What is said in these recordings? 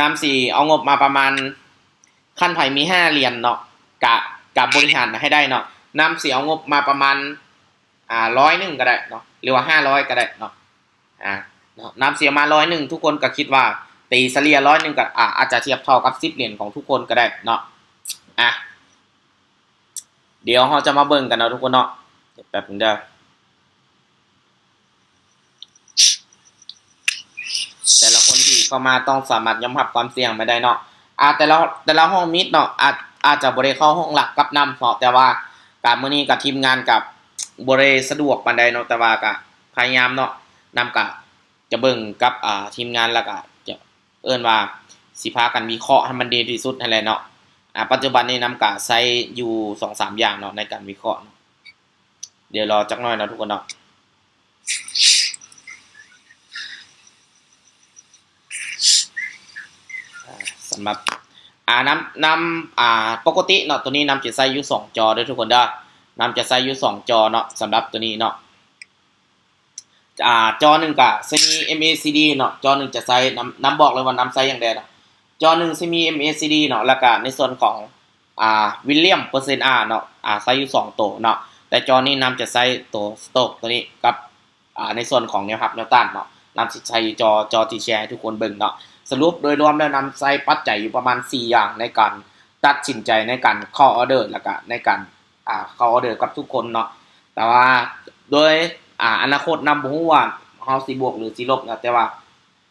นำสี่เอางบมาประมาณ ขั้นไผ่มีห้าเหรียญเนาะกะกับบริหารให้ได้เนาะนำสี่เอางบมาประมาณอ่าร้อยหนึ่งก็ได้เนาะหรือว่าห้าร้อยก็ได้เนาะอ่าเนาะนำเสียมาร้อยหนึ่งทุกคนก็คิดว่า ตีเฉลี่ยร้อยหนึ่งก็อ่าอาจจะเทียบเท่ากับสิบเหรียญของทุกคนก็ได้เนาะอะเดี๋ยวเราจะมาเบิ่งกันเนาะทุกคนเนาะแป๊บนึงเด้อแต่ละคนที่ เข้ามาต้องสามารถยอมรับความเสี่ยงไม่ได้เนาะอ่าแต่ละแต่ละห้องมิดเนาะอาจอาจจะบริเข้าห้องหลักกับนำเพาะแต่ว่าการมื้อนี้กับทีมงานกับบริสะดวกปานใดเนาะแต่ว่าก็พยายามเนาะนำกับจะเบิ่งกับอ่าทีมงานแล้วก็จะเอิ้นว่าสิพากันวิเคราะห์ให้มันดีที่สุดนั่นแหละเนาะอ่าปัจจุบันนี้นำกะใช้อยู่สองสามอย่างเนาะในการวิเคราะห์เนาะเดี๋ยวรอจักหน่อยเนาะทุกคนเนาะ อ่าสำหรับอ่านำนำอ่าปกติเนาะตัวนี้นำจะใส่อยู่สองจอเด้วยทุกคนเด้อนำจะใส่อยู่สองจอเนาะสำหรับตัวนี้เนาะอ่าจอหนึ่งกับจะมี MACD เนาะจอหนึ่งจะใส่นำนำบอกเลยว่านำใส่อย่างใดเนาะจอหนึ่งจะมี MACD เนาะแล้วก็ในส่วนของอ่าวิลเลียมเปอร์เซ็นต์ R เนาะอ่าใส่อยู่สองตัวเนาะแต่จอนี้นำจะใส่ตัวสโตกตัวนี้กับอ่าในส่วนของแนวรับแนวต้านเนาะนำสิใช้จอจอที่แชร์ให้ทุกคนเบิ่งเนาะ สรุปโดยรวมแล้วนำใช้ปัจจัยอยู่ประมาณ 4 อย่างในการตัดสินใจในการข้าออเดอร์แล้วก็ในการอ่าข้าออเดอร์กับทุกคนเนาะแต่ว่าโดยอ่าอนาคตนำบ่ฮู้ว่าเฮาสิบวกหรือสิลบนะแต่ว่า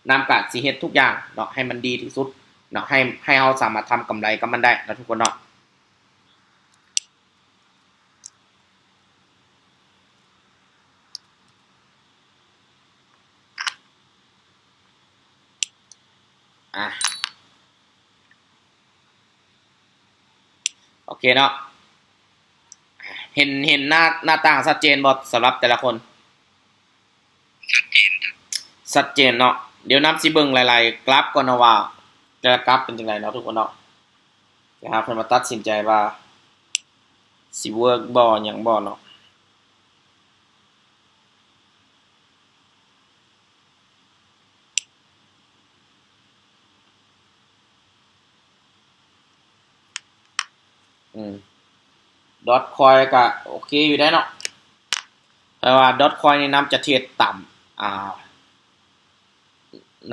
นำกะสิเฮ็ดทุกอย่างเนาะให้มันดีที่สุดเนาะให้ให้เฮาสามารถทำกำไรกับมันได้นะทุกคนเนาะ อะโอเคเนาะเห็นเห็นหน้าหน้าต่างชัดเจนบอสำหรับแต่ละคนชัดเจนเนาะเดี๋ยวนับสิเบิ่งหลายๆกราฟก่อนนะว่าแต่ละกราฟเป็นจังไงเนาะทุกคนเนาะนะครับเพิ่นมาตัดสินใจว่าสิเวิร์กบ่หยังบ่เนาะ ดอทคอยก็โอเคอยู่ได้เนาะแต่ว่าดอทคอยนี่นำจะเทรดต่ำอ่า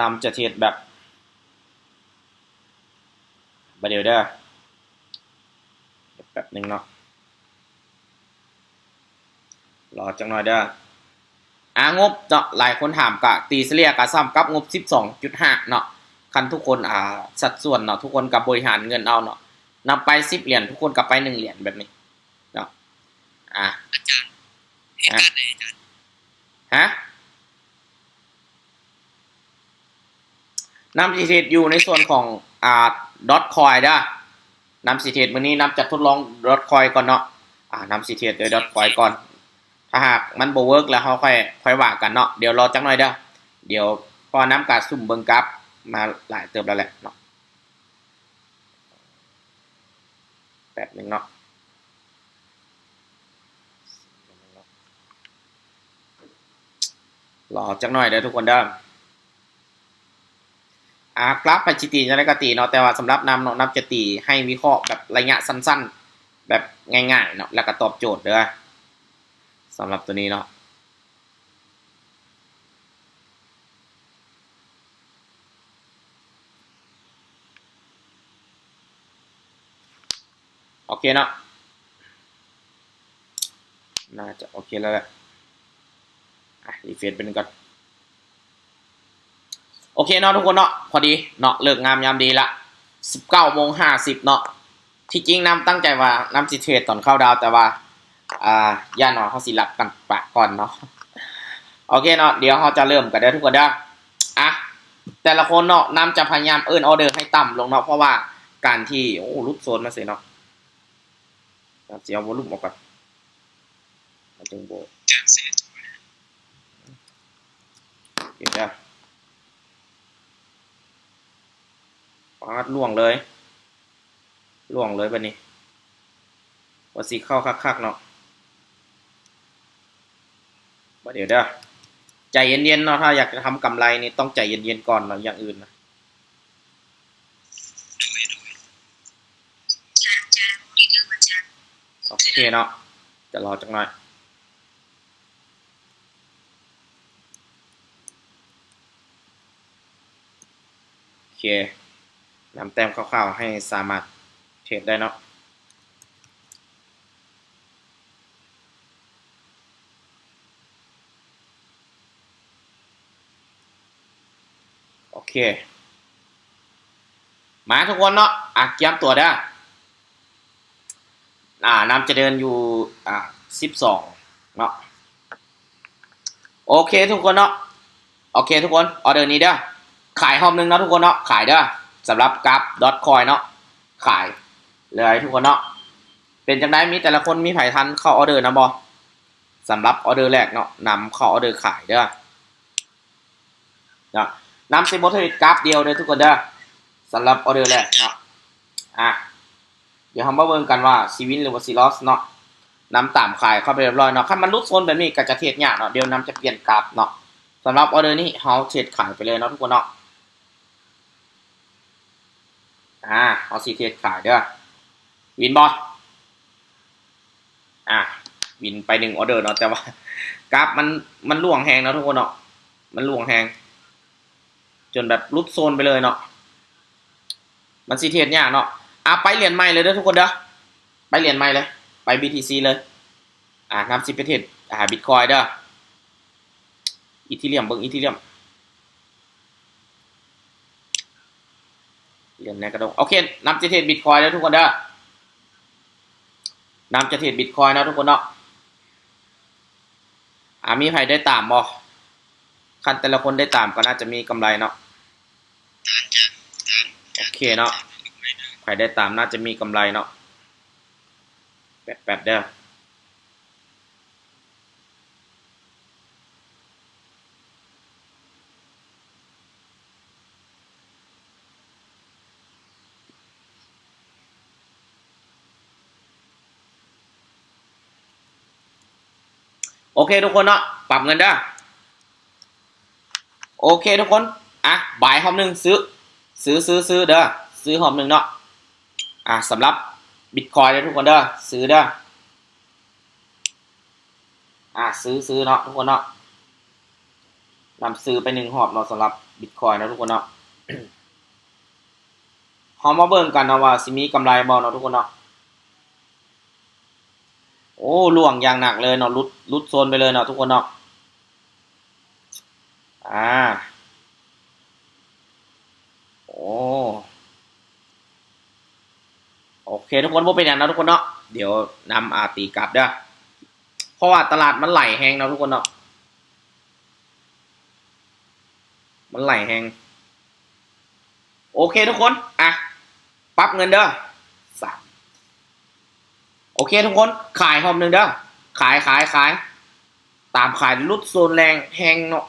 นำจะเทรดแบบบดเดี๋ยวเด้อแป๊บหนึงเนาะรอจังหน่อยเด้ออ่างบเนาะหลายคนถามกะตีเสลียกะซ้ำกับงบ 12.5 เนาะคันทุกคนอ่าสัดส่วนเนาะทุกคนกับบริหารเงินเอาเนาะ นำไป10เหรียญทุกคนกลับไป1เหรียญแบบนี้เนาะอะอาจารย์เหตุการณ์ไหนอาจารย์ฮะนำสิเทศอยู่ในส่วนของอ่าดอทคอยด้อนำสิเทศมื้อนี้นำจะทดลองดอทคอยก่อนเนาะอ่านำสิเทศโดยดอทคอยก่อน ถ้าหากมันบ่เวิร์กแล้วเฮาค่อยค่อยว่ากันเนาะเดี๋ยวรอจักหน่อยเด้อเดี๋ยวพอน้ำกาสุ่มเบิงกราฟมาหลายเติบแล้วแหละเนาะ แป๊บหนึงเนาะรอจักหน่อยเด้อทุกคนเด้ออ่ากราฟไปจิตีจะได้กตีเนาะแต่ว่าสำหรับนำเนาะนำจะตีให้วิเคราะห์แบบระยะสั้นๆ แบบง่ายๆเนาะแล้วก็ตอบโจทย์เด้อสำหรับตัวนี้เนาะ เคเนาะน่าจะโอเคแล้วแหละอะรีเฟรชเป็นก่อน โอเคเนาะทุกคนเนาะพอดีเนาะเลิกงามยามดีละสิบเก้าโมงห้าสิบเนาะที่จริงน้ำตั้งใจว่าน้ำสิเทรดตอนเข้าดาวแต่ว่าอ่าย่าเนาะเขาสิหลับกันปะก่อนเนาะโอเคเนาะเดี๋ยวเขาจะเริ่มกันได้อทุกคนเด้ออะแต่ละคนเนาะน้ำจะพยายามเอิ้นออเดอร์ให้ต่ำลงเนาะเพราะว่าการที่โอ้รูปโซนมาเสียเนาะ น้ำจะเอาวอลุ่มออกก่อนมันจึงโบเสียจอยเก็บได้ปาดล่วงเลย ล่วงเลยบัดนี้ว่าสีเข้าคักๆเนาะบัดเดี๋ยวเด้อใจเย็นๆเนาะถ้าอยากจะทำกำไรนี่ต้องใจเย็นๆก่อนเนาะอย่างอื่นนะ อเคเนาะจะรอจักหน่อยโอเคนำแต้มคร่าวๆให้สามารถเทรดได้เนาะโอเค มาทุกคนเนาะอะเกียมตัวได้ อ่านำจะเดินอยู่อ่าสิบสองเนาะโอเคทุกคนเนาะโอเคทุกคนออเดอร์นี้เด้อขายหอมหนึ่งเนาะทุกคนเนาะขายเด้อสำหรับกับดอทคอยเนาะขายเลยทุกคนเนาะเป็นจังได้มีแต่ละคนมีไผ่ทันเข้าออเดอร์นะบอสำหรับออเดอร์แรกเนาะนำเข้าออเดอร์ขายเด้อเนะนำซิมโบทริกราฟเดียวเลยทุกคนเด้อสำหรับออเดอร์แรกเนาะอะ เดี๋ยวเรามาเบิ่งกันว่าซีวินหรือว่าซีลอสเนาะนำตามขายเข้าไปเรียบร้อยเนาะถ้ามันลุดโซนแบบนี้ก็จะเทรดยากเนาะเดี๋ยวนำจะเปลี่ยนกราฟเนาะสำหรับออเดอร์นี้เราเทรดขายไปเลยเนาะทุกคนเนาะอ่าเอาสีเทรดขายเด้อวินบอลอะวินไปหนึ่งออเดอร์เนาะแต่ว่ากราฟมันมันล่วงแหงเนาะทุกคนเนาะมันล่วงแหงจนแบบรุดโซนไปเลยเนาะมันซีเทียนยากเนาะ อะไปเหรียญใหม่เลยเด้อทุกคนเด้อไปเหรียญใหม่เลย ไป BTC เลย อะนำซิปเทศอ่าบิตคอยเด้ออีทีเรียมเบิ่งอีทีเรียมเหรียญในกระดงโอเคนำจะเทรดบิตคอยแล้วทุกคนเด้อนำจะเทรดบิตคอยนะทุกคนเนาะอ่ามีใครได้ตามบ่คันแต่ละคนได้ตามก็น่าจะมีกำไรเนาะโอเคเนาะ ใครได้ตามน่าจะมีกำไรเนาะแปดแปดเด้อโอเคทุกคนเนาะปรับเงินเด้อโอเคทุกคน อะบายหอมหนึ่งซื้อ ซื้อซื้อซื้อเด้อซื้อหอมหนึ่งเนาะ อะสำหรับบิตคอยเด้อทุกคนเด้อซื้อเด้ออะซื้อซื้อเนาะทุกคนเนาะนำซื้อไปหนึ่งหอบเนาะสำหรับบิตคอยนะทุกคนเนาะหอมมาเบิ่งกันเนาะว่าสิมีกำไรบ่เนาะทุกคนเนาะโอ้ล่วงอย่างหนักเลยเนาะลุดลุดโซนไปเลยเนาะทุกคนเนาะอ่า โอ้ โอเค ทุกคนว่าเป็นอย่างนั้นทุกคนเนาะเดี๋ยวนำอาตีกลับเด้อเพราะว่าตลาดมันไหลแหงนะทุกคนเนาะมันไหลแหงโอเคทุกคนอะปรับเงินเด้อสามโอเคทุกคนขายหอมหนึ่งเด้อขายขายขาย ตามขายลุดโซนแรงแหงเนาะ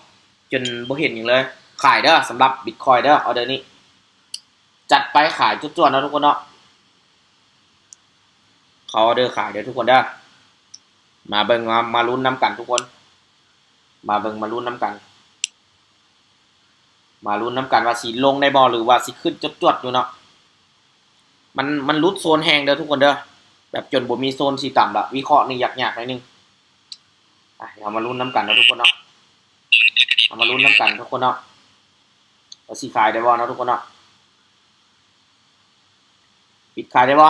จนบ่เห็นอย่างเลย ขายเด้อสำหรับบิตคอยเด้อออเดอร์นี้ จัดไปขายจุดจวนๆนะทุกคนเนาะ เขาออเดอร์ขายเด้อทุกคนเด้อมาเบิ่งมามาลุ้นน้ำกันทุกคน มาเบิ่งมาลุ้นน้ำกัน มาลุ้นน้ำกันว่าสีลงในบอหรือว่าสีขึ้นจดจวดๆอยู่เนาะมันมันลุดโซนแหงเด้อทุกคนเด้อแบบจนบ่มีโซนสีต่ำละวิเคราะห์นี่ยากๆหน่อยนึงอะเดี๋ยวมาลุ้นน้ำกันนะทุกคนเนาะเอามาลุ้นน้ำกันทุกคนเนาะว่าสีขายได้บ่เนาะทุกคนเนาะปิดขายได้บ่